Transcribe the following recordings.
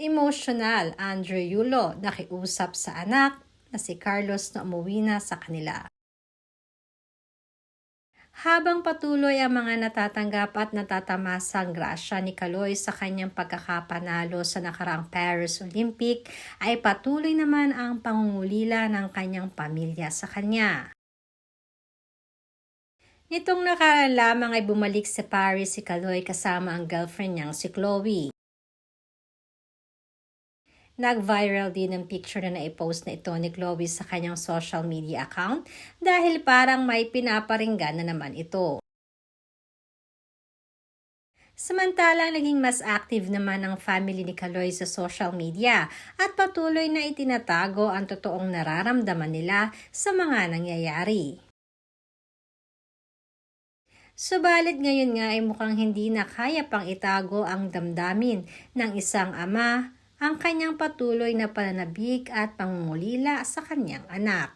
Emotional, Andrew Yulo nakiusap sa anak na si Carlos na umuwi na sa kanila. Habang patuloy ang mga natatanggap at natatamasang grasya ni Kaloy sa kanyang pagkakapanalo sa nakaraang Paris Olympic, ay patuloy naman ang pangungulila ng kanyang pamilya sa kanya. Nitong nakaraan lamang ay bumalik sa Paris si Kaloy kasama ang girlfriend niyang si Chloe. Nag-viral din ang picture na naipost na ito ni Chloe sa kanyang social media account dahil parang may pinaparinggan na naman ito. Samantalang naging mas active naman ang family ni Kaloy sa social media at patuloy na itinatago ang totoong nararamdaman nila sa mga nangyayari. Subalit ngayon nga ay mukhang hindi na kaya pang itago ang damdamin ng isang ama ang kanyang patuloy na pananabik at pangungulila sa kanyang anak.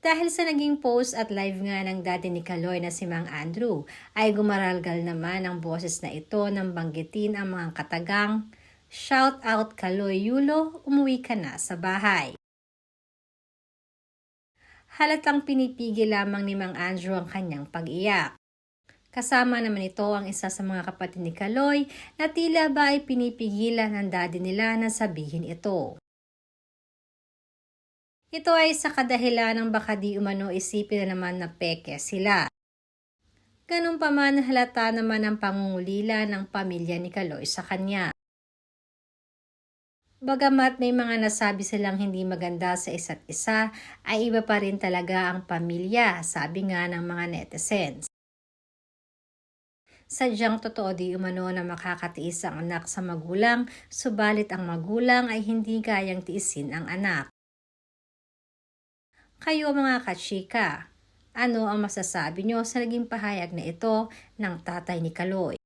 Dahil sa naging post at live nga ng dati ni Kaloy na si Mang Andrew, ay gumaralgal naman ang boses na ito nang banggitin ang mga katagang, Shout out Kaloy Yulo, umuwi ka na sa bahay. Halatang pinipigil lamang ni Mang Andrew ang kanyang pag-iyak. Kasama naman ito ang isa sa mga kapatid ni Kaloy na tila ba ay pinipigilan ng daddy nila na sabihin ito. Ito ay sa kadahilan ng baka di umano isipin na naman na peke sila. Ganun pa man halata naman ang pangungulila ng pamilya ni Kaloy sa kanya. Bagamat may mga nasabi silang hindi maganda sa isa't isa, ay iba pa rin talaga ang pamilya, sabi nga ng mga netizens. Sadyang totoo di umano na makakatiis ang anak sa magulang, subalit ang magulang ay hindi kayang tiisin ang anak. Kayo mga kachika, ano ang masasabi nyo sa naging pahayag na ito ng tatay ni Kaloy?